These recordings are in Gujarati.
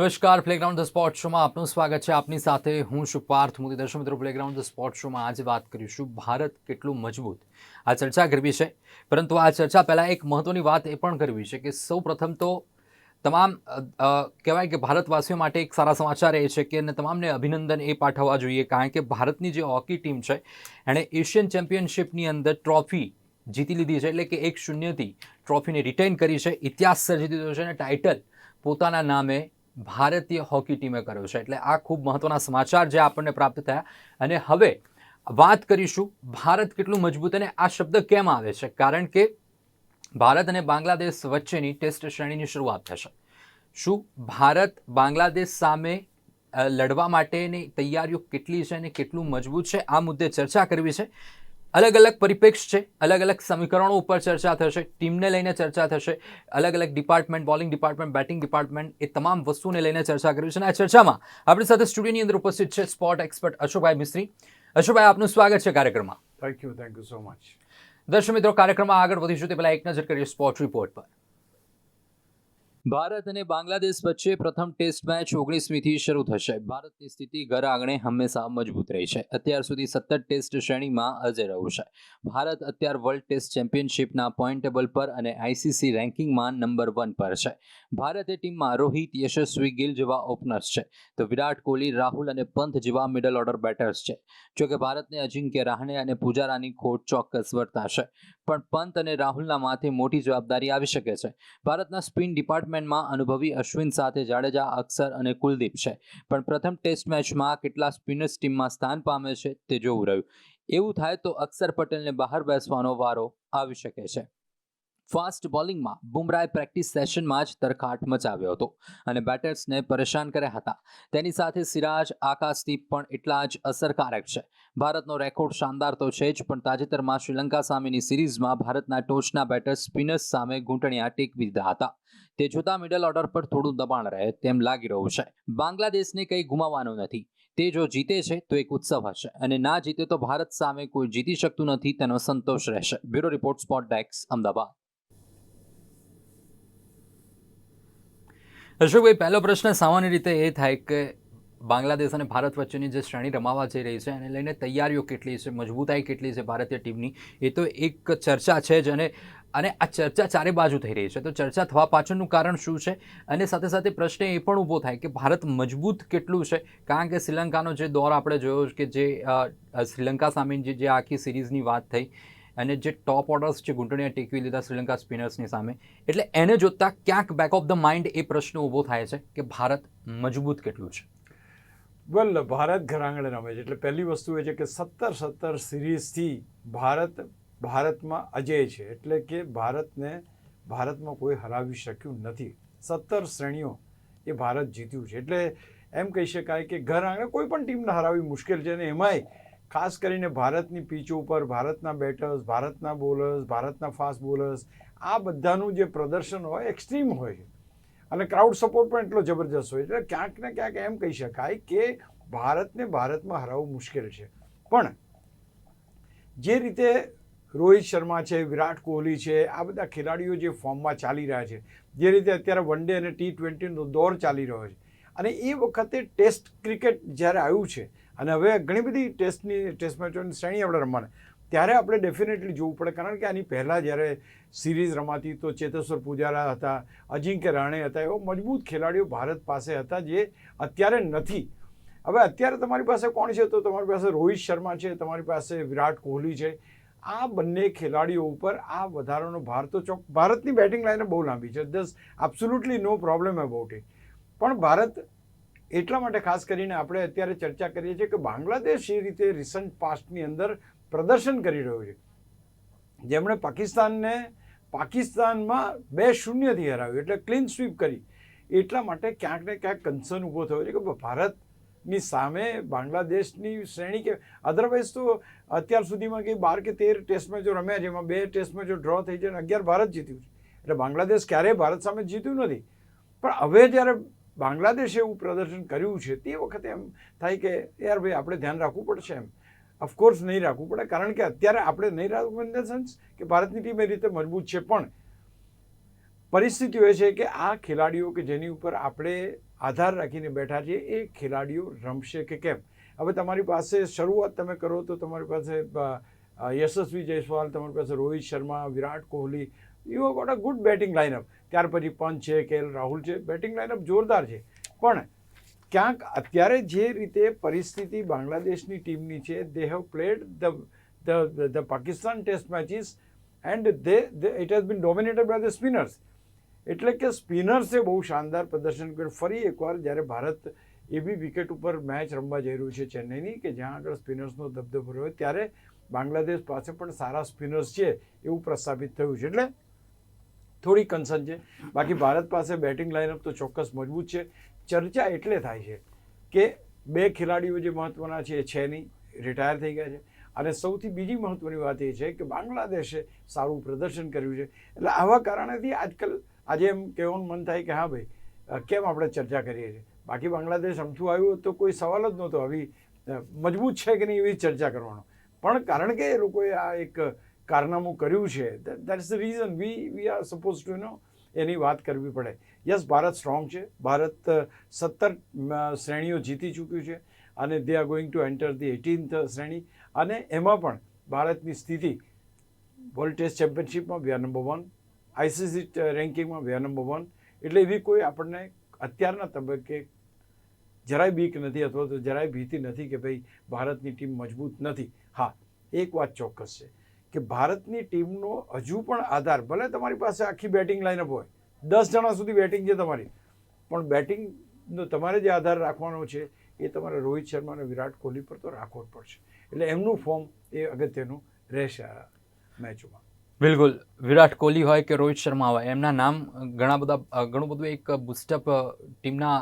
નમસ્કાર પ્લેગ્રાઉન્ડ ધ સ્પોર્ટ શોમાં આપનું સ્વાગત છે. આપની સાથે હું છું પાર્થ મોદી દર્શક મિત્રો. પ્લેગ્રાઉન્ડ ધ સ્પોર્ટ શોમાં આજે વાત કરીશું ભારત કેટલું મજબૂત. આ ચર્ચા કરવી છે, પરંતુ આ ચર્ચા પહેલાં એક મહત્ત્વની વાત એ પણ કરવી છે કે સૌ પ્રથમ તો તમામ કહેવાય કે ભારતવાસીઓ માટે એક સારા સમાચાર એ છે કે એને તમામને અભિનંદન એ પાઠવવા જોઈએ. કારણ કે ભારતની જે હોકી ટીમ છે, એણે એશિયન ચેમ્પિયનશિપની અંદર ટ્રોફી જીતી લીધી છે, એટલે કે એક શૂન્યથી ટ્રોફીને રિટેન કરી છે. ઇતિહાસ સર્જી દીધો છે અને ટાઇટલ પોતાના નામે ભારતીય હોકી ટીમે કર્યો છે. એટલે આ ખૂબ મહત્વના સમાચાર જે આપણને પ્રાપ્ત થયા. અને હવે વાત કરીશું, ભારત કેટલું મજબૂત અને આ શબ્દ કેમ આવે છે? કારણ કે ભારત અને બાંગ્લાદેશ વચ્ચેની ટેસ્ટ શ્રેણીની શરૂઆત થશે. શું ભારત બાંગ્લાદેશ સામે લડવા માટેની તૈયારીઓ કેટલી છે અને કેટલું મજબૂત છે? આ મુદ્દે ચર્ચા કરવી છે. અલગ અલગ પરિપ્રેક્ષ છે. અલગ અલગ સમીકરણો ઉપર ચર્ચા થશે. ટીમને લઈને ચર્ચા થશે. અલગ અલગ department bowling department batting department એ તમામ વસ્તુને લઈને ચર્ચા કરવી છે. અને આ ચર્ચામાં આપણી સાથે સ્ટુડિયોની અંદર ઉપસ્થિત છે સ્પોર્ટ એક્સપર્ટ અશોકભાઈ મિસ્ત્રી. અશોકભાઈ આપનું સ્વાગત છે કાર્યક્રમમાં. Thank you thank you so much દર્શક મિત્રો કાર્યક્રમમાં આગળ વધીશું તે પહેલાં એક નજર કરીએ સ્પોર્ટ રિપોર્ટ પર. ભારત અને બાંગ્લાદેશ વચ્ચે પ્રથમ ટેસ્ટ મેચ ઓગણીસમીથી શરૂ થશે. ભારતની સ્થિતિ ઘર આંગણે હંમેશા મજબૂત રહી છે. અત્યાર સુધી સત્તર ટેસ્ટ શ્રેણીમાં અજય રહ્યું છે. ભારત અત્યાર વર્લ્ડ ટેસ્ટ ચેમ્પિયનશિપના પોઈન્ટ ટેબલ પર અને આઈસીસી રેન્કિંગમાં નંબર વન પર છે. ભારતે ટીમમાં રોહિત, યશસ્વી ગિલ જેવા ઓપનર્સ છે. તો વિરાટ કોહલી, રાહુલ અને પંથ જેવા મિડલ ઓર્ડર બેટર્સ છે. જોકે ભારતને અજિંક્ય રાહણે અને પૂજારાની ખોટ ચોક્કસ વર્તાશે. પણ પંત અને રાહુલના માથે મોટી જવાબદારી આવી શકે છે. ભારતના સ્પિન ડિપાર્ટમેન્ટમાં અનુભવી અશ્વિન સાથે જાડેજા, અક્ષર અને કુલદીપ છે. પણ પ્રથમ ટેસ્ટ મેચમાં કેટલા સ્પિનર્સ ટીમમાં સ્થાન પામે છે તે જોવું રહ્યું. એવું થાય તો અક્ષર પટેલને બહાર બેસવાનો વારો આવી શકે છે. ફાસ્ટ બોલિંગમાં બુમરાએ પ્રેક્ટિસ સેશનમાં જ તરખાટ મચાવ્યો હતો અને બેટર્સને પરેશાન કર્યા હતા. તેની સાથે સિરાજ આકાશદીપ પણ એટલા જ અસરકારક છે. ભારતનો રેકોર્ડ શાનદાર તો છે જ, પણ તાજેતરમાં શ્રીલંકા સામેની સિરીઝમાં ભારતના ટોચના બેટર્સ સ્પિનર્સ સામે ઘૂંટણિયા ટેકવી દીધા હતા. તે જોતાં મિડલ ઓર્ડર પર થોડું દબાણ રહે તેમ લાગી રહ્યું છે. બાંગ્લાદેશને કંઈ ગુમાવવાનું નથી. તે જો જીતે છે તો એક ઉત્સવ હશે અને ના જીતે તો ભારત સામે કોઈ જીતી શકતું નથી તેનો સંતોષ રહેશે. બ્યુરો રિપોર્ટ સ્પોટ ડેક્સ અમદાવાદ. અશોકભાઈ પહેલો પ્રશ્ન સામાન્ય રીતે એ થાય કે બાંગ્લાદેશ અને ભારત વચ્ચેની જે શ્રેણી રમાવા જઈ રહી છે, એને લઈને તૈયારીઓ કેટલી છે, મજબૂતાઈ કેટલી છે ભારતીય ટીમની, એ તો એક ચર્ચા છે જ અને અને આ ચર્ચા ચારે બાજુ થઈ રહી છે. તો ચર્ચા થવા પાછળનું કારણ શું છે? અને સાથે સાથે પ્રશ્ન એ પણ ઊભો થાય કે ભારત મજબૂત કેટલું છે? કારણ કે શ્રીલંકાનો જે દોર આપણે જોયો કે જે શ્રીલંકા સામેની જે આખી સિરીઝની વાત થઈ અને જે ટોપ ઓર્ડર્સ છે ઘૂંટણીએ ટેકવી લીધા શ્રીલંકા સ્પિનર્સની સામે, એટલે એને જોતાં ક્યાંક બેક ઓફ ધ માઇન્ડ એ પ્રશ્ન ઊભો થાય છે કે ભારત મજબૂત કેટલું છે? વેલ ભારત ઘર આંગણે રમે છે. એટલે પહેલી વસ્તુ એ છે કે સત્તર સત્તર સિરીઝથી ભારત, ભારતમાં અજય છે. એટલે કે ભારતને, ભારતમાં કોઈ હરાવી શક્યું નથી. સત્તર શ્રેણીઓ એ ભારત જીત્યું છે. એટલે એમ કહી શકાય કે ઘર આંગણે કોઈ પણ ટીમને હરાવવી મુશ્કેલ છે અને એમાંય ખાસ કરીને ભારતની પીચ ઉપર, ભારતના બેટર્સ, ભારતના બોલર્સ, ભારતના ફાસ્ટ બોલર્સ, આ બધાનું જે પ્રદર્શન હોય, એક્સ્ટ્રીમ હોય છે. અને ક્રાઉડ સપોર્ટ પણ એટલો જબરજસ્ત હોય એટલે ક્યાંક ને ક્યાંક એમ કહી શકાય કે ભારતને ભારતમાં હરાવવું મુશ્કેલ છે. પણ જે રીતે રોહિત શર્મા છે, વિરાટ કોહલી છે, આ બધા ખેલાડીઓ જે ફોર્મમાં ચાલી રહ્યા છે, જે રીતે અત્યારે વન ડે અને ટી ટ્વેન્ટીનો દોર ચાલી રહ્યો છે, અને એ વખતે ટેસ્ટ ક્રિકેટ જ્યારે આવ્યું છે અને હવે ઘણી બધી ટેસ્ટની ટેસ્ટ મેચોની શ્રેણી આપણે રમવાની, ત્યારે આપણે ડેફિનેટલી જોવું પડે. કારણ કે આની પહેલાં જ્યારે સિરીઝ રમાતી તો ચેતેશ્વર પૂજારા હતા, અજિંક્ય રાણે હતા, એવા મજબૂત ખેલાડીઓ ભારત પાસે હતા જે અત્યારે નથી. હવે અત્યારે તમારી પાસે કોણ છે? તો તમારી પાસે રોહિત શર્મા છે, તમારી પાસે વિરાટ કોહલી છે. આ બંને ખેલાડીઓ ઉપર આ વધારાનો ભાર તો ચોક, ભારતની બેટિંગ લાઈને બહુ લાંબી છે. દસ absolutely no problem about it પણ ભારત એટલા માટે ખાસ કરીને આપણે અત્યારે ચર્ચા કરીએ છીએ કે બાંગ્લાદેશ એ રીતે રિસન્ટ પાસ્ટની અંદર પ્રદર્શન કરી રહ્યું છે. જેમણે પાકિસ્તાનને, પાકિસ્તાનમાં બે શૂન્યથી હરાવ્યું, એટલે ક્લીન સ્વીપ કરી. એટલા માટે ક્યાંક ને ક્યાંક કન્સર્ન ઊભો થયો છે કે ભારતની સામે બાંગ્લાદેશની શ્રેણી કે અધરવાઇઝ તો અત્યાર સુધીમાં કે બાર કે તેર ટેસ્ટ મેચો રમ્યા છે, એમાં બે ટેસ્ટ મેચો ડ્રો થઈ છે અને અગિયાર ભારત જીત્યું છે. એટલે બાંગ્લાદેશ ક્યારેય ભારત સામે જીત્યું નથી. પણ હવે જ્યારે બાંગ્લાદેશે એવું પ્રદર્શન કર્યું છે, તે વખતે એમ થાય કે, યાર ભાઈ, આપણે ધ્યાન રાખવું પડશે એમ. ઓફકોર્સ નહીં રાખવું પડે, કારણ કે અત્યારે આપણે નહીં રાખવું ઇન ધ સેન્સ કે ભારતની ટીમ એ રીતે મજબૂત છે, પણ પરિસ્થિતિઓ એ છે કે આ ખેલાડીઓ કે જેની ઉપર આપણે આધાર રાખીને બેઠા છીએ, એ ખેલાડીઓ રમશે કે કેમ? હવે તમારી પાસે શરૂઆત તમે કરો તો તમારી પાસે યશસ્વી જયસ્વાલ, તમારી પાસે Rohit Sharma, Virat Kohli you have got a good batting lineup ત્યાર પછી પંચ છે કે રાહુલ છે. બેટિંગ લાઇનઅપ જોરદાર છે. પણ ક્યાંક અત્યારે જે રીતે પરિસ્થિતિ બાંગ્લાદેશની ટીમની છે they have played the the the Pakistan test matches and they it has been dominated by the spinners એટલે કે સ્પિનર્સે બહુ શાનદાર પ્રદર્શન કર્યું. ફરી એકવાર જ્યારે ભારત એવી વિકેટ ઉપર મેચ રમવા જઈ રહ્યું છે ચેન્નઈની, કે જ્યાં આગળ સ્પિનર્સનો દબદબો રહ્યો, ત્યારે બાંગ્લાદેશ પાસે પણ સારા સ્પિનર્સ છે એવું પ્રસ્થાપિત થયું છે. એટલે થોડી કન્સર્ન છે. બાકી ભારત પાસે બેટિંગ લાઇનઅપ તો ચોક્કસ મજબૂત છે. ચર્ચા એટલે થાય છે કે બે ખેલાડીઓ જે મહત્વના છે એ છે નહીં રિટાયર થઈ ગયા છે. અને સૌથી બીજી મહત્વની વાત એ છે કે બાંગ્લાદેશે સારું પ્રદર્શન કર્યું છે. એટલે આવા કારણેથી આજકાલ આજે એમ કહેવાનું મન થાય કે હા ભાઈ કેમ આપણે ચર્ચા કરીએ છીએ? બાકી બાંગ્લાદેશ રમતું આવ્યું તો કોઈ સવાલ જ નહોતો આવી મજબૂત છે કે નહીં એવી ચર્ચા કરવાનો. પણ કારણ કે એ લોકોએ આ એક કારનામું કર્યું છે. That is the reason we we are suppose to know એની વાત કરવી પડે. યસ ભારત સ્ટ્રોંગ છે. ભારત સત્તર શ્રેણીઓ જીતી ચૂક્યું છે અને they are going to enter the eighteenth શ્રેણી. અને એમાં પણ ભારતની સ્થિતિ world test ચેમ્પિયનશિપમાં we are number one ICC રેન્કિંગમાં we number one એટલે એવી કોઈ આપણને અત્યારના તબક્કે જરાય બીક નથી અથવા તો જરાય ભીતિ નથી કે ભાઈ ભારતની ટીમ મજબૂત નથી. હા, એક વાત ચોક્કસ છે. કે ભારતની ટીમનો હજુ પણ આધાર, ભલે તમારી પાસે આખી બેટિંગ લાઇનઅપ હોય, દસ જણા સુધી બેટિંગ છે તમારી, પણ બેટિંગનો તમારે જે આધાર રાખવાનો છે એ તમારે રોહિત શર્મા અને વિરાટ કોહલી પર તો રાખવો જ પડશે. એટલે એમનું ફોર્મ એ અગત્યનું રહેશે આ મેચોમાં બિલકુલ. વિરાટ કોહલી હોય કે રોહિત શર્મા હોય, એમના નામ ઘણા બધા, ઘણું બધું એક બુસ્ટઅપ ટીમના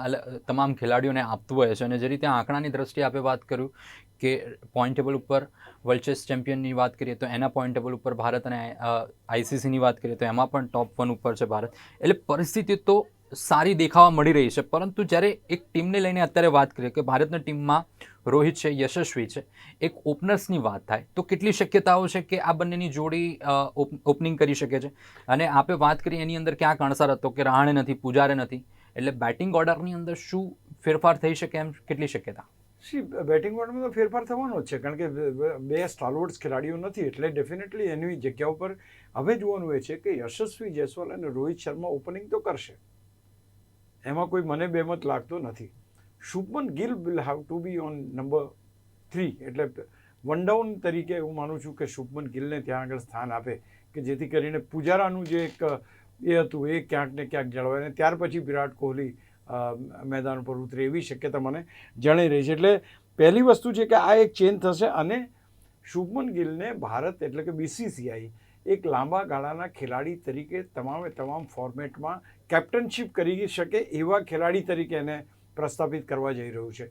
તમામ ખેલાડીઓને આપતું હોય છે. અને જે રીતે આંકડાની દ્રષ્ટિએ આપણે વાત કર્યું કે પોઈન્ટ ટેબલ ઉપર વર્લ્ડ ચેસ ચેમ્પિયનની વાત કરીએ તો એના પોઈન્ટ ટેબલ ઉપર ભારત અને આઈસીસીની વાત કરીએ તો એમાં પણ ટોપ વન ઉપર છે ભારત. એટલે પરિસ્થિતિ તો સારી દેખાવા મળી રહી છે, પરંતુ જ્યારે એક ટીમને લઈને અત્યારે વાત કરીએ કે ભારતની ટીમમાં રોહિત છે, યશસ્વી છે, એક ઓપનર્સની વાત થાય, તો કેટલી શક્યતાઓ છે કે આ બંનેની જોડી ઓપનિંગ કરી શકે છે? અને આપે વાત કરી એની અંદર ક્યાંક અણસાર હતો કે રહાણે નથી, પૂજારે નથી, એટલે બેટિંગ ઓર્ડરની અંદર શું ફેરફાર થઈ શકે એમ કેટલી શક્યતા? સી બેટિંગ ઓર્ડરમાં તો ફેરફાર થવાનો જ છે, કારણ કે બે- સ્ટાલવર્ડ્સ ખેલાડીઓ નથી, એટલે ડેફિનેટલી એની જગ્યા ઉપર હવે જોવાનું એ છે કે યશસ્વી જયસ્વાલ અને રોહિત શર્મા ઓપનિંગ તો કરશે. એમાં કોઈ મને બેમત લાગતો નથી. Shubman Gill will have to be on number three એટલે વન ડાઉન તરીકે હું માનું છું કે શુભમન ગિલને ત્યાં આગળ સ્થાન આપે, કે જેથી કરીને પૂજારાનું જે એક એ હતું, એ ક્યાંક ને ક્યાંક જળવાય અને ત્યાર પછી વિરાટ કોહલી મેદાન ઉપર ઉતરે એવી શક્યતા મને જણાઈ રહી છે. એટલે પહેલી વસ્તુ છે કે આ એક ચેન્જ થશે અને શુભમન ગિલને ભારત એટલે કે બીસીસીઆઈ એક લાંબા ગાળાના ખેલાડી તરીકે તમામે તમામ ફોર્મેટમાં કેપ્ટનશીપ કરી શકે એવા ખેલાડી તરીકે એને પ્રસ્થાપિત કરવા જઈ રહ્યું છે.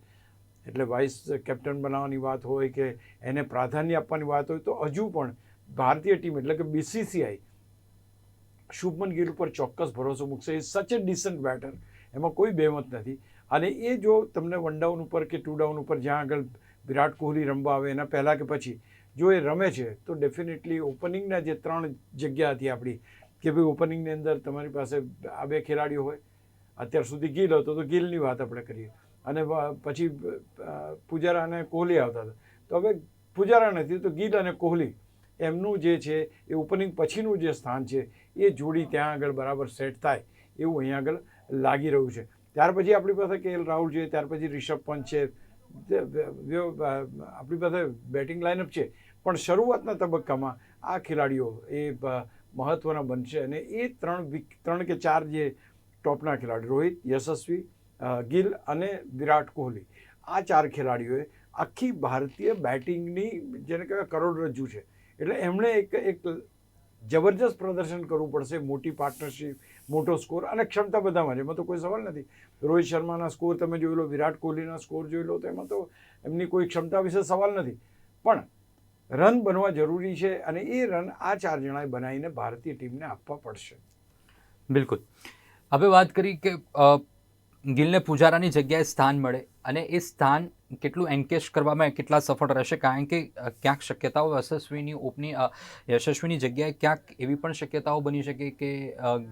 એટલે વાઇસ કેપ્ટન બનાવવાની વાત હોય કે એને પ્રાધાન્ય આપવાની વાત હોય તો હજુ પણ ભારતીય ટીમ એટલે કે બીસીસીઆઈ શુભમન ગિલ ઉપર ચોક્કસ ભરોસો મૂકશે. એ સચ એ ડિસન્ટ બેટર એમાં કોઈ બેમત નથી. અને એ જો તમને વન ડાઉન ઉપર કે ટુ ડાઉન ઉપર જ્યાં આગળ વિરાટ કોહલી રમવા આવે એના પહેલાં કે પછી, જો એ રમે છે, તો ડેફિનેટલી ઓપનિંગના જે ત્રણ જગ્યા હતી આપણી, કે ભાઈ ઓપનિંગની અંદર તમારી પાસે આ બે ખેલાડીઓ હોય, અત્યાર સુધી ગિલ હતો, તો ગીલની વાત આપણે કરીએ. અને પછી પૂજારા અને કોહલી આવતા હતા. તો હવે પૂજારા નથી, તો ગિલ અને કોહલી, એમનું જે છે, એ ઓપનિંગ પછીનું જે સ્થાન છે, એ જોડી ત્યાં આગળ બરાબર સેટ થાય, એવું અહીંયા આગળ લાગી રહ્યું છે. ત્યાર પછી આપણી પાસે કે એલ રાહુલ છે, ત્યાર પછી રિષભ પંત છે આપણી પાસે બેટિંગ લાઇનઅપ છે. પણ શરૂઆતના તબક્કામાં આ ખેલાડીઓ એ મહત્ત્વના બનશે અને એ ત્રણ ત્રણ કે ચાર જે ટોપના ખેલાડી, રોહિત, યશસ્વી ગિલ અને વિરાટ કોહલી, આ ચાર ખેલાડીઓએ આખી ભારતીય બેટિંગની જેને કહેવાય કરોડરજ્જુ છે. એટલે એમણે એક એક જબરજસ્ત પ્રદર્શન કરવું પડશે, મોટી પાર્ટનરશિપ મોટો સ્કોર અને ક્ષમતા બધામાં છે. એમાં તો કોઈ સવાલ નથી. રોહિત શર્માના સ્કોર તમે જોઈ લો, વિરાટ કોહલીના સ્કોર જોઈ લો, તો એમાં તો એમની કોઈ ક્ષમતા વિશે સવાલ નથી. પણ રન બનવા જરૂરી છે અને એ રન આ ચાર જણાએ બનાવીને ભારતીય ટીમને આપવા પડશે. બિલકુલ. હવે વાત કરી કે ગિલને પુજારાની જગ્યાએ સ્થાન મળે અને એ સ્થાન કેટલું એન્કેશ કરવામાં કેટલા સફળ રહેશે? કારણ કે ક્યાંક શક્યતાઓ યશસ્વીની ઓપનિંગ યશસ્વીની જગ્યાએ ક્યાંક એવી પણ શક્યતાઓ બની શકે કે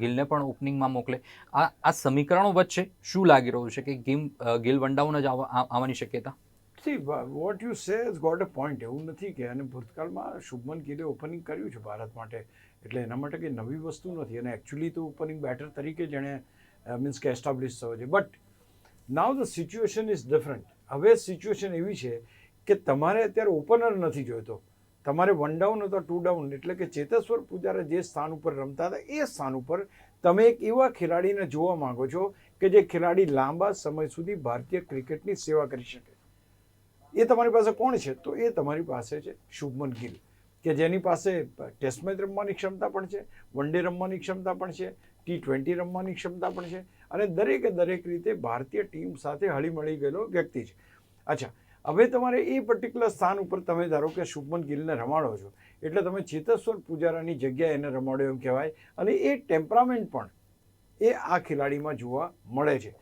ગિલને પણ ઓપનિંગમાં મોકલે. આ આ સમીકરણો વચ્ચે શું લાગી રહ્યું છે કે ગેમ ગિલ ગિલ વનડાઉન જ આવવાની શક્યતા? See what you say is got a point એવું નથી કે અને ભૂતકાળમાં શુભમન ગિલે ઓપનિંગ કર્યું છે ભારત માટે. એટલે એના માટે કંઈ નવી વસ્તુ નથી. અને એકચ્યુઅલી તો ઓપનિંગ બેટર તરીકે જેણે મીન્સ કે એસ્ટાબ્લિશ થયો છે but now the situation is different હવે સિચ્યુએશન એવી છે કે તમારે અત્યારે ઓપનર નથી જોઈતો. તમારે વન ડાઉન અથવા ટુ ડાઉન એટલે કે ચેતેશ્વર પૂજારા જે સ્થાન ઉપર રમતા હતા, એ સ્થાન ઉપર તમે એક એવા ખેલાડીને જોવા માંગો છો કે જે ખેલાડી લાંબા સમય સુધી ભારતીય ક્રિકેટની સેવા કરી શકે. એ તમારી પાસે કોણ છે? તો એ તમારી પાસે છે શુભમન ગિલ, કે જેની પાસે ટેસ્ટ મેચ રમવાની ક્ષમતા પણ છે, વન ડે રમવાની ક્ષમતા પણ છે ટી ટ્વેન્ટી રમવાની ક્ષમતા પણ છે અને દરેકે દરેક રીતે ભારતીય ટીમ સાથે હળીમળી ગયેલો વ્યક્તિ છે. અચ્છા, હવે તમારે એ પર્ટિક્યુલર સ્થાન ઉપર તમે ધારો કે શુભમન ગિલને રમાડો છો, એટલે તમે ચેતેશ્વર પૂજારાની જગ્યાએ એને રમાડ્યો એમ કહેવાય અને એ ટેમ્પરામેન્ટ પણ એ આ ખેલાડીમાં જોવા મળે છે.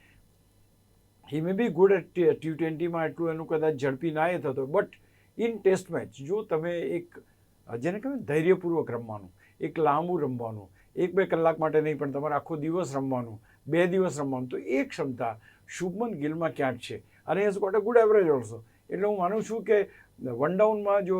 He may be good at T ટ્વેન્ટીમાં એટલું એનું કદાચ ઝડપી ના એ થતો બટ ઇન ટેસ્ટ મેચ જો તમે એક, જેને કહેવાય ધૈર્યપૂર્વક રમવાનું, એક લાંબુ રમવાનું એક બે કલાક માટે નહીં, પણ તમારે આખો દિવસ રમવાનું, બે દિવસ રમવાનું. તો એ ક્ષમતા શુભમન ગિલમાં ક્યાંક છે? અને has got a good average also એટલે હું માનું છું કે વન ડાઉનમાં જો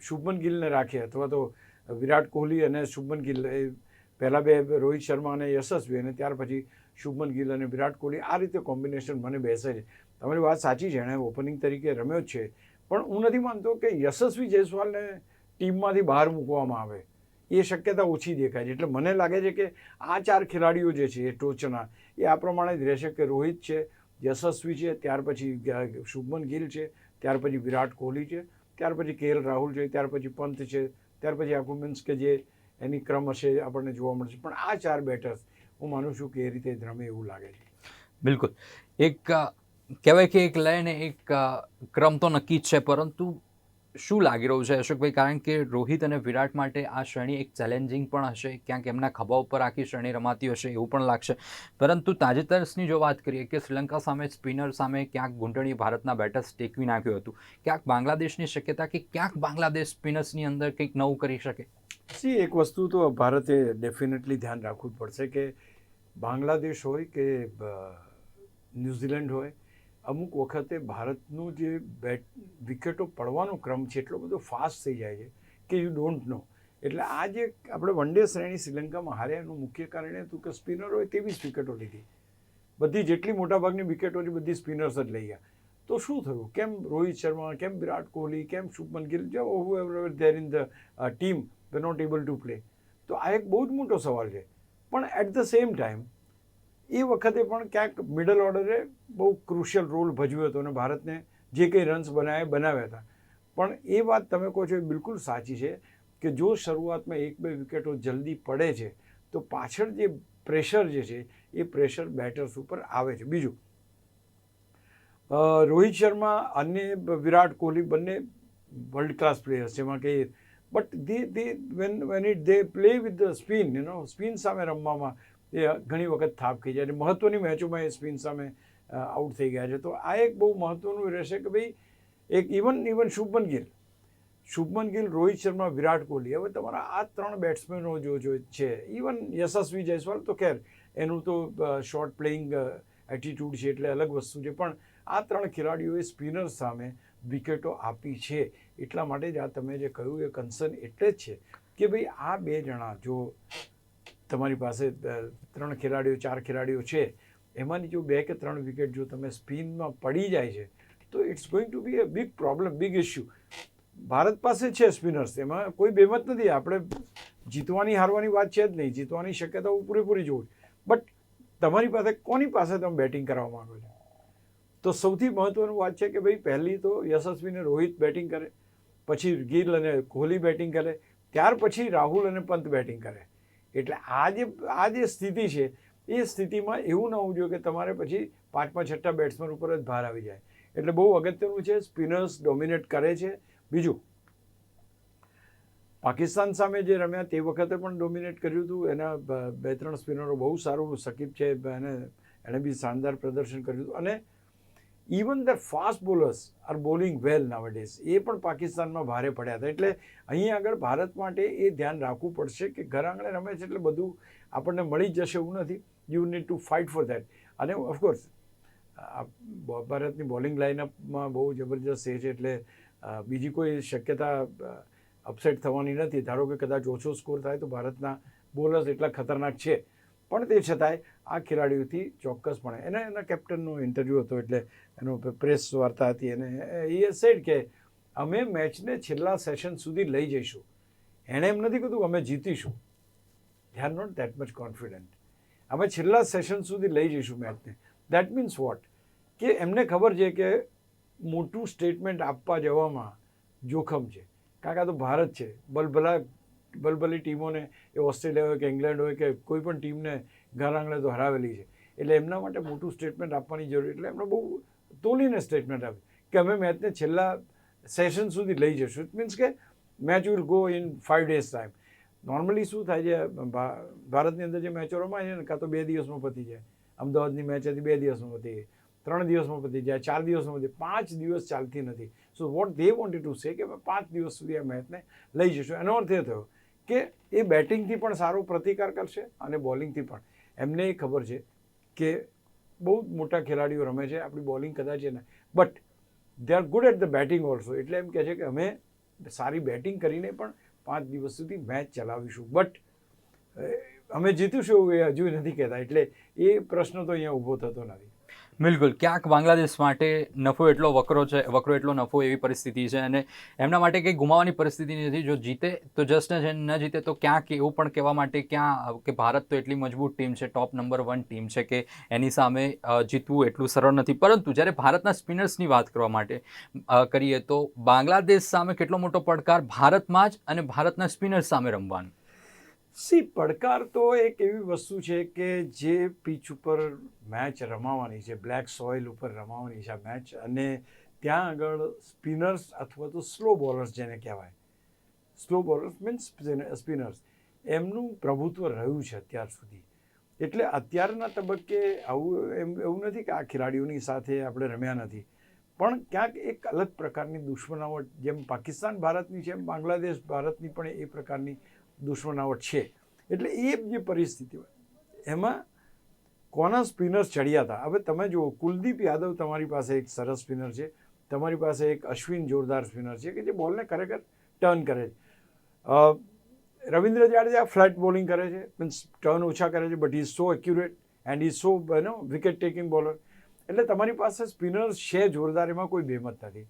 શુભમન ગિલને રાખે, અથવા તો વિરાટ કોહલી અને શુભમન ગિલ, એ પહેલાં બે રોહિત શર્મા અને યશસ્વી અને ત્યાર પછી શુભમન ગિલ અને વિરાટ કોહલી, આ રીતે કોમ્બિનેશન મને બેસે છે. તમારી વાત સાચી છે, એણે ઓપનિંગ તરીકે રમ્યો જ છે. પણ હું નથી માનતો કે યશસ્વી જયસ્વાલને ટીમમાંથી બહાર મૂકવામાં આવે. એ શક્યતા ઓછી દેખાય છે. એટલે મને લાગે છે કે આ ચાર ખેલાડીઓ જે છે, એ ટોચના, એ આ પ્રમાણે જ રહેશે કે રોહિત છે, યશસ્વી છે, ત્યાર પછી શુભમન ગિલ છે, ત્યાર પછી વિરાટ કોહલી છે, ત્યાર પછી કે રાહુલ છે, ત્યાર પછી પંત છે, ત્યાર પછી આખું મીન્સ કે જે એની ક્રમ હશે આપણને જોવા મળશે. પણ આ ચાર બેટર્સ, હું માનું છું કે એ રીતે રમે એવું લાગે છે. બિલકુલ. એક કહેવાય કે એક લય એક ક્રમ તો નક્કી જ છે, પરંતુ શું લાગી રહ્યું છે અશોકભાઈ? કારણ કે રોહિત અને વિરાટ માટે આ શ્રેણી એક ચેલેન્જિંગ પણ હશે, ક્યાંક એમના ખભા ઉપર આખી શ્રેણી રમાતી હશે એવું પણ લાગશે. પરંતુ તાજેતરની જો વાત કરીએ કે શ્રીલંકા સામે સ્પિનર સામે ક્યાંક ઘૂંટણી ભારતના બેટર્સ ટેકવી નાખ્યું હતું. ક્યાંક બાંગ્લાદેશની શક્યતા કે ક્યાંક બાંગ્લાદેશ સ્પિનર્સની અંદર કંઈક નવું કરી શકે? સી એક વસ્તુ તો ભારતે ડેફિનેટલી ધ્યાન રાખવું પડશે કે બાંગ્લાદેશ હોય કે ન્યૂઝીલેન્ડ હોય અમુક વખતે ભારતનું જે બેટ, વિકેટો પડવાનો ક્રમ છે, એટલો બધો ફાસ્ટ થઈ જાય છે કે યુ ડોન્ટ નો એટલે આ જે આપણે વન ડે શ્રેણી શ્રીલંકામાં હાર્યા એનું મુખ્ય કારણ એ હતું કે સ્પિનરોએ ત્રેવીસ વિકેટો લીધી. બધી જેટલી મોટાભાગની વિકેટો છે, બધી સ્પિનર્સ જ લઈ ગયા. તો શું થયું? કેમ રોહિત શર્મા, કેમ વિરાટ કોહલી, કેમ શુભમન ગિલ જો there in the team we not able to play તો આ એક બહુ જ મોટો સવાલ છે. પણ એટ ધ સેમ ટાઈમ એ વખતે પણ ક્યાંક મિડલ ઓર્ડરે બહુ ક્રુશિયલ રોલ ભજવ્યો હતો અને ભારતને જે કંઈ રન્સ બનાવ્યા બનાવ્યા હતા. પણ એ વાત તમે કહો છો એ બિલકુલ સાચી છે કે જો શરૂઆતમાં એક બે વિકેટો જલ્દી પડે છે, તો પાછળ જે પ્રેશર જે છે એ પ્રેશર બેટર્સ ઉપર આવે છે. બીજું રોહિત શર્મા અને વિરાટ કોહલી બંને વર્લ્ડ ક્લાસ પ્લેયર્સ જેમાં કહીએ but they they when when it they play with the spin you know spin સામે રમવામાં એ ઘણી વખત થાપ ખાઈ જાય અને મહત્ત્વની મેચોમાં એ સ્પિન સામે આઉટ થઈ ગયા છે. તો આ એક બહુ મહત્ત્વનું રહેશે કે ભાઈ એક ઇવન ઇવન શુભમન ગિલ. શુભમન ગિલ, રોહિત શર્મા, વિરાટ કોહલી. હવે તમારા આ ત્રણ બેટ્સમેનો જો જો છે ઇવન યશસ્વી જયસ્વાલ તો ખેર, એનું તો શોર્ટ પ્લેઇંગ એટીટ્યૂડ છે એટલે અલગ વસ્તુ છે. પણ આ ત્રણ ખેલાડીઓએ સ્પિનર સામે વિકેટો આપી છે. એટલા માટે જ આ તમે જે કહ્યું એ કન્સર્ન એટલે જ છે કે ભાઈ આ બે જણા જો તમારી પાસે ત્રણ ખેલાડીઓ, ચાર ખેલાડીઓ છે, એમાંની જો બે કે ત્રણ વિકેટ જો તમે સ્પિનમાં પડી જાય છે, તો it's going to be a big problem big issue Bharat પાસે છે સ્પિનર્સ, એમાં કોઈ બેમત નથી. આપણે જીતવાની, હારવાની વાત છે જ નહીં. જીતવાની શક્યતાઓ પૂરેપૂરી જોવું. બટ તમારી પાસે કોની પાસે તમે બેટિંગ કરવા માગો છો? તો સૌથી મહત્વનું વાત છે કે ભાઈ, પહેલી તો યશસ્વીને રોહિત બેટિંગ કરે, પછી ગિલ અને કોહલી બેટિંગ કરે, ત્યાર પછી રાહુલ અને પંત બેટિંગ કરે. એટલે આ જે આ જે સ્થિતિ છે, એ સ્થિતિમાં એવું ન હોવું જોઈએ કે તમારે પછી પાંચમા છઠ્ઠા બેટ્સમેન ઉપર જ ભાર આવી જાય. એટલે બહુ અગત્યનું છે સ્પિનર્સ ડોમિનેટ કરે છે. બીજું, પાકિસ્તાન સામે જે રમ્યા તે વખતે પણ ડોમિનેટ કર્યું હતું. એના બે ત્રણ સ્પિનરો બહુ સારું સકીબ છે, એને એણે બી શાનદાર પ્રદર્શન કર્યું હતું. અને even the fast bowlers are bowling well nowadays એ પણ પાકિસ્તાનમાં ભારે પડ્યા હતા. એટલે અહીં આગળ ભારત માટે એ ધ્યાન રાખવું પડશે કે ઘર આંગણે રમે છે એટલે બધું આપણને મળી જ જશે એવું નથી. You need to fight for that અને ઓફકોર્સ ભારતની બોલિંગ લાઇનઅપમાં બહુ જબરજસ્ત એ છે એટલે બીજી કોઈ શક્યતા અપસેટ થવાની નથી. ધારો કે કદાચ ઓછો સ્કોર થાય તો ભારતના બોલર્સ એટલા ખતરનાક છે. પણ તે છતાંય આ ખેલાડીઓથી ચોક્કસપણે. એને એના કેપ્ટનનો ઇન્ટરવ્યૂ હતો એટલે એનો પ્રેસ વાર્તા હતી અને એ સેડ કે અમે મેચને છેલ્લા સેશન સુધી લઈ જઈશું. એણે એમ નથી કીધું અમે જીતીશું. ધ્યાન are not that much confident અમે છેલ્લા સેશન સુધી લઈ જઈશું મેચને દેટ મીન્સ વોટ કે એમને ખબર છે કે મોટું સ્ટેટમેન્ટ આપવા જવામાં જોખમ છે. કે આ તો ભારત છે. બલભલા બલબલી ટીમોને, એ ઓસ્ટ્રેલિયા હોય કે ઇંગ્લેન્ડ હોય કે કોઈ પણ ટીમને ઘર આંગણે તો હરાવેલી છે. એટલે એમના માટે મોટું સ્ટેટમેન્ટ આપવાની જરૂર, એટલે એમણે બહુ તોલીને સ્ટેટમેન્ટ આપ્યું કે અમે મેચને છેલ્લા સેશન સુધી લઈ જઈશું ઇટ મીન્સ કે match will go in five days time normally શું થાય છે ભારતની અંદર જે મેચો રમાય છે ને, કાં તો બે દિવસમાં પતી જાય. અમદાવાદની મેચ હતી, બે દિવસમાં પતી ગઈ. ત્રણ દિવસમાં પતી જાય, ચાર દિવસમાં પતી પાંચ દિવસ ચાલતી નથી. So what they wanted to say કે પાંચ દિવસ સુધી આ મેચને લઈ જઈશું એનો અર્થ એ થયો કે એ બેટિંગથી પણ સારો પ્રતિકાર કરશે અને બોલિંગથી પણ. એમને એ ખબર છે કે બહુ મોટા ખેલાડીઓ રમે છે, આપણી બોલિંગ કદાચ છે ને, but they are good at the batting also એટલે એમ કહે છે કે અમે સારી બેટિંગ કરીને પણ પાંચ દિવસ સુધી મેચ ચલાવીશું. બટ અમે જીતીશું એવું એ હજુ નથી કહેતા. એટલે એ પ્રશ્ન તો અહીંયા ઊભો થતો નથી. બિલકુલ. ક્યાંક બાંગ્લાદેશ માટે નફો એટલો વકરો છે, વકરો એટલો નફો એવી પરિસ્થિતિ છે અને એમના માટે કંઈ ગુમાવવાની પરિસ્થિતિ નથી. જો જીતે તો જસ્ટ છે ન જીતે તો ક્યાંક એવું પણ કહેવા માટે ક્યાં કે ભારત તો એટલી મજબૂત ટીમ છે, ટોપ નંબર વન ટીમ છે કે એની સામે જીતવું એટલું સરળ નથી. પરંતુ જ્યારે ભારતના સ્પિનર્સની વાત કરવા માટે કરીએ તો બાંગ્લાદેશ સામે કેટલો મોટો પડકાર ભારતમાં જ અને ભારતના સ્પિનર્સ સામે રમવાનું. સી, પડકાર તો એક એવી વસ્તુ છે કે જે પીચ ઉપર મેચ રમાવાની છે, બ્લેક સોઇલ ઉપર રમાવાની છે આ મેચ. અને ત્યાં આગળ સ્પિનર્સ અથવા તો સ્લો બોલર્સ જેને કહેવાય. સ્લો બોલર્સ મીન્સ સ્પિનર્સ, એમનું પ્રભુત્વ રહ્યું છે અત્યાર સુધી. એટલે અત્યારના તબક્કે આવું એમ, એવું નથી કે આ ખેલાડીઓની સાથે આપણે રમ્યા નથી. પણ ક્યાંક એક અલગ પ્રકારની દુશ્મનાવટ, જેમ પાકિસ્તાન ભારતની છે, એમ બાંગ્લાદેશ ભારતની પણ એ પ્રકારની દુશ્મનાવટ છે. એટલે એ જે પરિસ્થિતિ હોય, એમાં કોના સ્પિનર્સ ચડ્યા હતા? હવે તમે જુઓ, કુલદીપ યાદવ તમારી પાસે એક સરસ સ્પિનર છે. તમારી પાસે એક અશ્વિન જોરદાર સ્પિનર છે કે જે બોલને ખરેખર ટર્ન કરે છે. રવિન્દ્ર જાડેજા ફ્લેટ બોલિંગ કરે છે મીન્સ ટર્ન ઓછા કરે છે, but is so accurate and is so no wicket taking bowler એટલે તમારી પાસે સ્પિનર્સ છે જોરદાર, એમાં કોઈ બેમત નથી.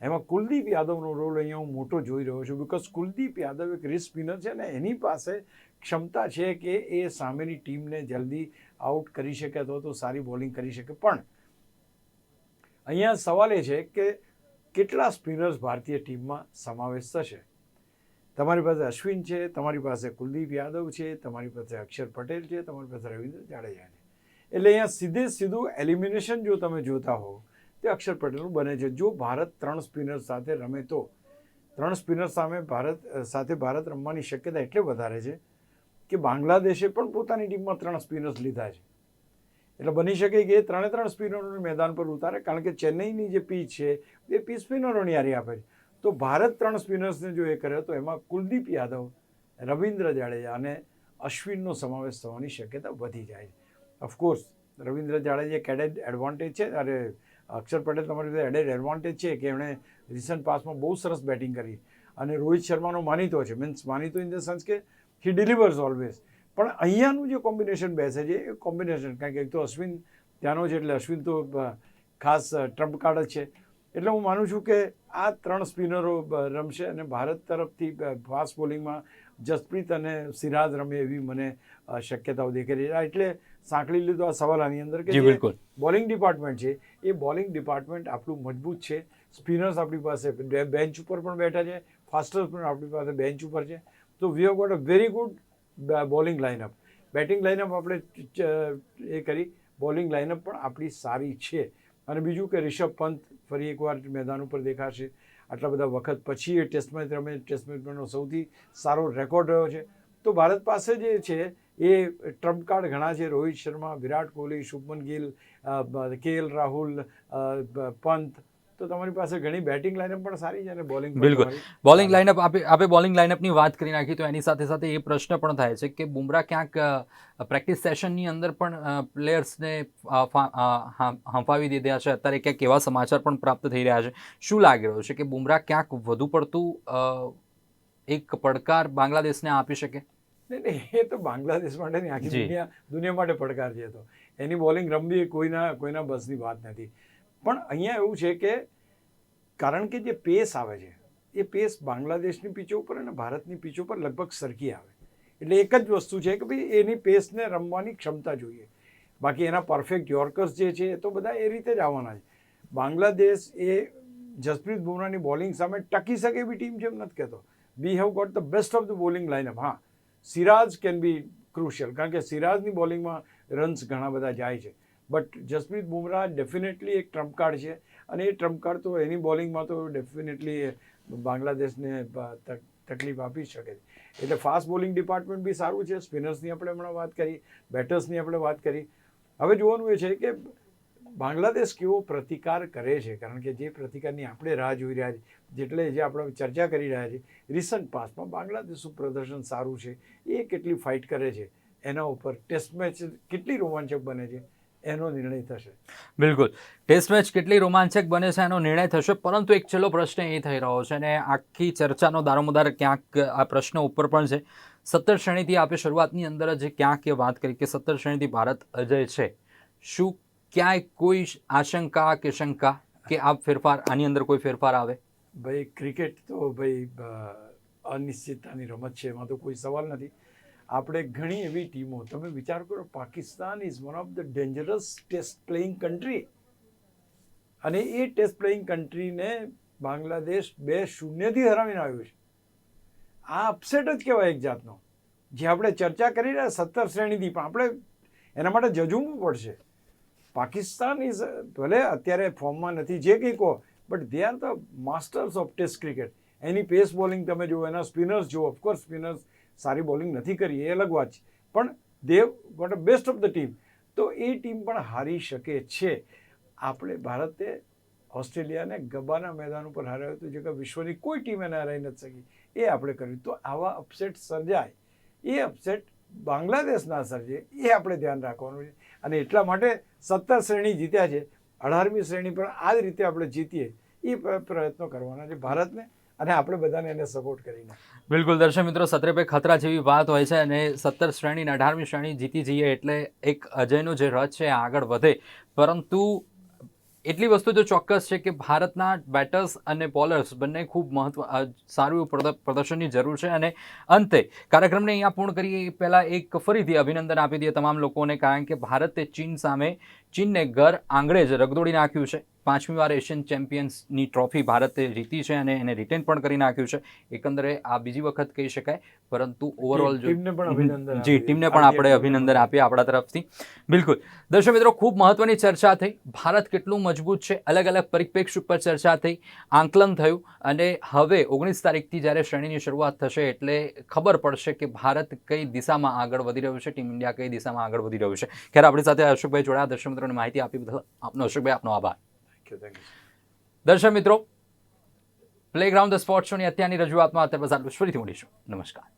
એમાં કુલદીપ યાદવનો રોલ અહીંયા હું મોટો જોઈ રહ્યો છું બિકોઝ કુલદીપ યાદવ એક રિસ્ક સ્પિનર છે અને એની પાસે ક્ષમતા છે કે એ સામેની ટીમને જલ્દી આઉટ કરી શકે અથવા તો સારી બોલિંગ કરી શકે. પણ અહીંયા સવાલ એ છે કે કેટલા સ્પિનર્સ ભારતીય ટીમમાં સમાવેશ થશે? તમારી પાસે અશ્વિન છે, તમારી પાસે કુલદીપ યાદવ છે, તમારી પાસે અક્ષર પટેલ છે, તમારી પાસે રવિન્દ્ર જાડેજા છે. એટલે અહીંયા સીધે સીધું એલિમિનેશન જો તમે જોતા હો તે અક્ષર પટેલનું બને છે. જો ભારત ત્રણ સ્પિનર સાથે રમે તો ત્રણ સ્પિનર સામે ભારત સાથે ભારત રમવાની શક્યતા એટલે વધારે છે કે બાંગ્લાદેશે પણ પોતાની ટીમમાં ત્રણ સ્પિનર્સ લીધા છે. એટલે બની શકે કે એ ત્રણે ત્રણ સ્પિનરોને મેદાન પર ઉતારે, કારણ કે ચેન્નઈની જે પીચ છે, એ પી સ્પિનરોની હારી આપે છે. તો ભારત ત્રણ સ્પિનર્સને જો એ કરે તો એમાં કુલદીપ યાદવ, રવિન્દ્ર જાડેજા અને અશ્વિનનો સમાવેશ થવાની શક્યતા વધી જાય છે. ઓફકોર્સ રવિન્દ્ર જાડેજા કેડેટ એડવાન્ટેજ છે અરે અક્ષર પટેલ તમારી પાસે એડેડ એડવાન્ટેજ છે કે એમણે રિસન્ટ પાસમાં બહુ સરસ બેટિંગ કરી. અને રોહિત શર્માનો માનીતો છે. મીન્સ માનીતો ઇન ધ સેન્સ કે હી ડિલિવર્સ ઓલવેઝ પણ અહીંયાનું જે કોમ્બિનેશન બેસે છે એ કોમ્બિનેશન કારણ કે એક તો અશ્વિન ત્યાંનો છે એટલે અશ્વિન તો ખાસ ટ્રમ્પ કાર્ડ જ છે. એટલે હું માનું છું કે આ ત્રણ સ્પિનરો રમશે અને ભારત તરફથી ફાસ્ટ બોલિંગમાં જસપ્રીત અને સિરાજ રમે એવી મને શક્યતાઓ દેખાઈ રહી છે. એટલે સાંકળી લીધો આ સવાલ આની અંદર કે બિલકુલ. બોલિંગ ડિપાર્ટમેન્ટ છે એ બોલિંગ ડિપાર્ટમેન્ટ આપણું મજબૂત છે. સ્પિનર્સ આપણી પાસે બેન્ચ ઉપર પણ બેઠા છે. ફાસ્ટર્સ પણ આપણી પાસે બેન્ચ ઉપર છે. તો we have got a very good bowling lineup batting lineup આપણે એ કરી. બોલિંગ લાઇનઅપ પણ આપણી સારી છે. અને બીજું કે રિષભ પંત ફરી એકવાર મેદાન ઉપર દેખાશે. આટલા બધા વખત પછી એ ટેસ્ટ મેચ રમે. ટેસ્ટ મેચનો સૌથી સારો રેકોર્ડ રહ્યો છે. તો ભારત પાસે જે છે એ ટ્રમ્પ કાર્ડ ઘણા છે. રોહિત શર્મા વિરાટ કોહલી શુભમન ગિલ કે એલ રાહુલ પંત. તો તમારી પાસે ઘણી બેટિંગ લાઇનઅપ પણ સારી છે અને બોલિંગ બિલકુલ. બોલિંગ લાઇનઅપ આપે આપણે બોલિંગ લાઇનઅપની વાત કરી નાખી તો એની સાથે સાથે એ પ્રશ્ન પણ થાય છે કે બુમરા ક્યાંક પ્રેક્ટિસ સેશનની અંદર પણ પ્લેયર્સને હંફાવી દીધા છે. અત્યારે ક્યાંક એવા સમાચાર પણ પ્રાપ્ત થઈ રહ્યા છે. શું લાગી રહ્યું છે કે બુમરા ક્યાંક વધુ પડતું એક પડકાર બાંગ્લાદેશને આપી શકે? નહીં નહીં એ તો બાંગ્લાદેશ માટે નહીં આખી દુનિયા દુનિયા માટે પડકાર છે તો. એની બોલિંગ રમવી કોઈના કોઈના બસની વાત નથી. પણ અહીંયા એવું છે કે કારણ કે જે પેસ આવે છે એ પેસ બાંગ્લાદેશની પીચો ઉપર અને ભારતની પીચો ઉપર લગભગ સરખી આવે. એટલે એક જ વસ્તુ છે કે ભાઈ એની પેસને રમવાની ક્ષમતા જોઈએ. બાકી એના પરફેક્ટ યોર્કર્સ જે છે એ તો બધા એ રીતે જ આવવાના છે. બાંગ્લાદેશ એ જસપ્રીત બુમરાની બોલિંગ સામે ટકી શકે એવી ટીમ છે એમ નથી કહેતો. We have got the best of the bowling lineup હા. સિરાજ કેન બી ક્રુશિયલ કારણ કે સિરાજની બોલિંગમાં રન્સ ઘણા બધા જાય છે. બટ જસપ્રીત બુમરાહ ડેફિનેટલી એક ટ્રમ્પ કાર્ડ છે અને એ ટ્રમ્પ કાર્ડ તો એની બોલિંગમાં તો ડેફિનેટલી બાંગ્લાદેશને તકલીફ આપી શકે છે. એટલે ફાસ્ટ બોલિંગ ડિપાર્ટમેન્ટ બી સારું છે સ્પિનર્સની આપણે હમણાં વાત કરી બેટર્સની આપણે વાત કરી. હવે જોવાનું એ છે કે બાંગ્લાદેશ કેવો પ્રતિકાર કરે છે? કારણ કે જે પ્રતિકારની આપણે રાહ જોઈ રહ્યા છીએ જેટલે જે આપણે ચર્ચા કરી રહ્યા છીએ રિસન્ટ પાસમાં બાંગ્લાદેશનું પ્રદર્શન સારું છે, એ કેટલી ફાઇટ કરે છે, એના ઉપર ટેસ્ટ મેચ કેટલી રોમાંચક બને છે, એનો નિર્ણય થશે. બિલકુલ. ટેસ્ટ મેચ કેટલી રોમાંચક બને છે, એનો નિર્ણય થશે, પરંતુ એક છેલ્લો પ્રશ્ન એ થઈ રહ્યો છે, અને આખી ચર્ચાનો દારોમદાર ક્યાંક આ પ્રશ્ન ઉપર પણ છે. સત્તર શ્રેણીથી આપણે શરૂઆતની અંદર જ ક્યાંક એ વાત કરી કે સત્તર શ્રેણીથી ભારત અજય છે. શું ક્યાંય કોઈ આશંકા કે શંકા કે આ ફેરફાર, આની અંદર કોઈ ફેરફાર આવે? ભાઈ, ક્રિકેટ તો ભાઈ અનિશ્ચિતતાની રમત છે, એમાં તો કોઈ સવાલ નથી. આપણે ઘણી એવી ટીમો, તમે વિચાર કરો, Pakistan is one of the dangerous test playing country અને એ ટેસ્ટ પ્લેઇંગ કન્ટ્રીને બાંગ્લાદેશ બે શૂન્યથી હરાવીને આવ્યું છે. આ અપસેટ જ કહેવાય એક જાતનો. જે આપણે ચર્ચા કરી રહ્યા, સત્તર શ્રેણીથી, પણ આપણે એના માટે જજુમવું પડશે. પાકિસ્તાન ઇઝ ભલે અત્યારે ફોર્મમાં નથી, જે કંઈ કહો but they are the masters of test cricket any pace bowling તમે જુઓ, એના સ્પિનર્સ જુઓ ઓફકોર્સ સ્પિનર્સ સારી બોલિંગ નથી કરી, એ અલગ વાત છે. પણ they what a best of the team તો એ ટીમ પણ હારી શકે છે. આપણે ભારતે ઓસ્ટ્રેલિયાને ગબાના મેદાન ઉપર હરાવ્યું હતું જે કે વિશ્વની કોઈ ટીમ એને હરાવી નથી શકી. એ આપણે કર્યું. તો આવા અપસેટ સર્જાય. એ અપસેટ બાંગ્લાદેશ ના સર્જે. એ આપણે ધ્યાન રાખવાનું છે. અને એટલા માટે સત્તર શ્રેણી જીત્યા છે. અઢારમી શ્રેણી પણ આ જ રીતે આપણે જીતીએ. એ પ્રયત્નો કરવાના છે ભારતને અને આપણે બધાને એને સપોર્ટ કરીને બિલકુલ દર્શક મિત્રો, સત્રે પે ખતરા જેવી વાત હોય છે અને સત્તર શ્રેણી અને અઢારમી શ્રેણી જીતી જઈએ એટલે એક અજયનો જે રથ છે આગળ વધે. પરંતુ એટલી વસ્તુ તો ચોક્કસ છે કે ભારતના બેટર્સ અને બોલર્સ બંને ખૂબ મહત્વ સારું એવું પ્રદ- પ્રદર્શનની જરૂર છે અને અંતે કાર્યક્રમને અહીંયા પૂર્ણ કરીએ એ પહેલાં એક ફરીથી અભિનંદન આપી દઈએ તમામ લોકોને, કારણ કે ભારતે ચીન સામે ચીનને ઘર આંગળે જ રગદોડી નાખ્યું છે. પાંચમી વાર એશિયન ચેમ્પિયન્સની ટ્રોફી ભારતે જીતી છે અને એને રિટેન પણ કરી નાખ્યું છે. એકંદરે આ બીજી વખત કહી શકાય પરંતુ ઓવરઓલ ટીમને પણ અભિનંદન જી ટીમને પણ આપણે અભિનંદન આપીએ આપણા તરફથી. બિલકુલ. દર્શક મિત્રો ખૂબ મહત્વની ચર્ચા થઈ. ભારત કેટલું મજબૂત છે અલગ અલગ પરિપ્રેક્ષ ઉપર ચર્ચા થઈ. આંકલન થયું અને હવે ઓગણીસ તારીખથી જ્યારે શ્રેણીની શરૂઆત થશે એટલે ખબર પડશે કે ભારત કઈ દિશામાં આગળ વધી રહ્યું છે ટીમ ઇન્ડિયા કઈ દિશામાં આગળ વધી રહ્યું છે. ખેર આપણી સાથે અશોકભાઈ જોડાયા. દર્શક મિત્રોને માહિતી આપી બદલ આપનો અશોકભાઈ આપનો આભાર. દર્શક મિત્રો પ્લેગ્રાઉન્ડ ધ સ્પોર્ટ શોની અત્યારની રજૂઆતમાં અત્યારે બસ આટલું. ફરીથી મળીશું. નમસ્કાર.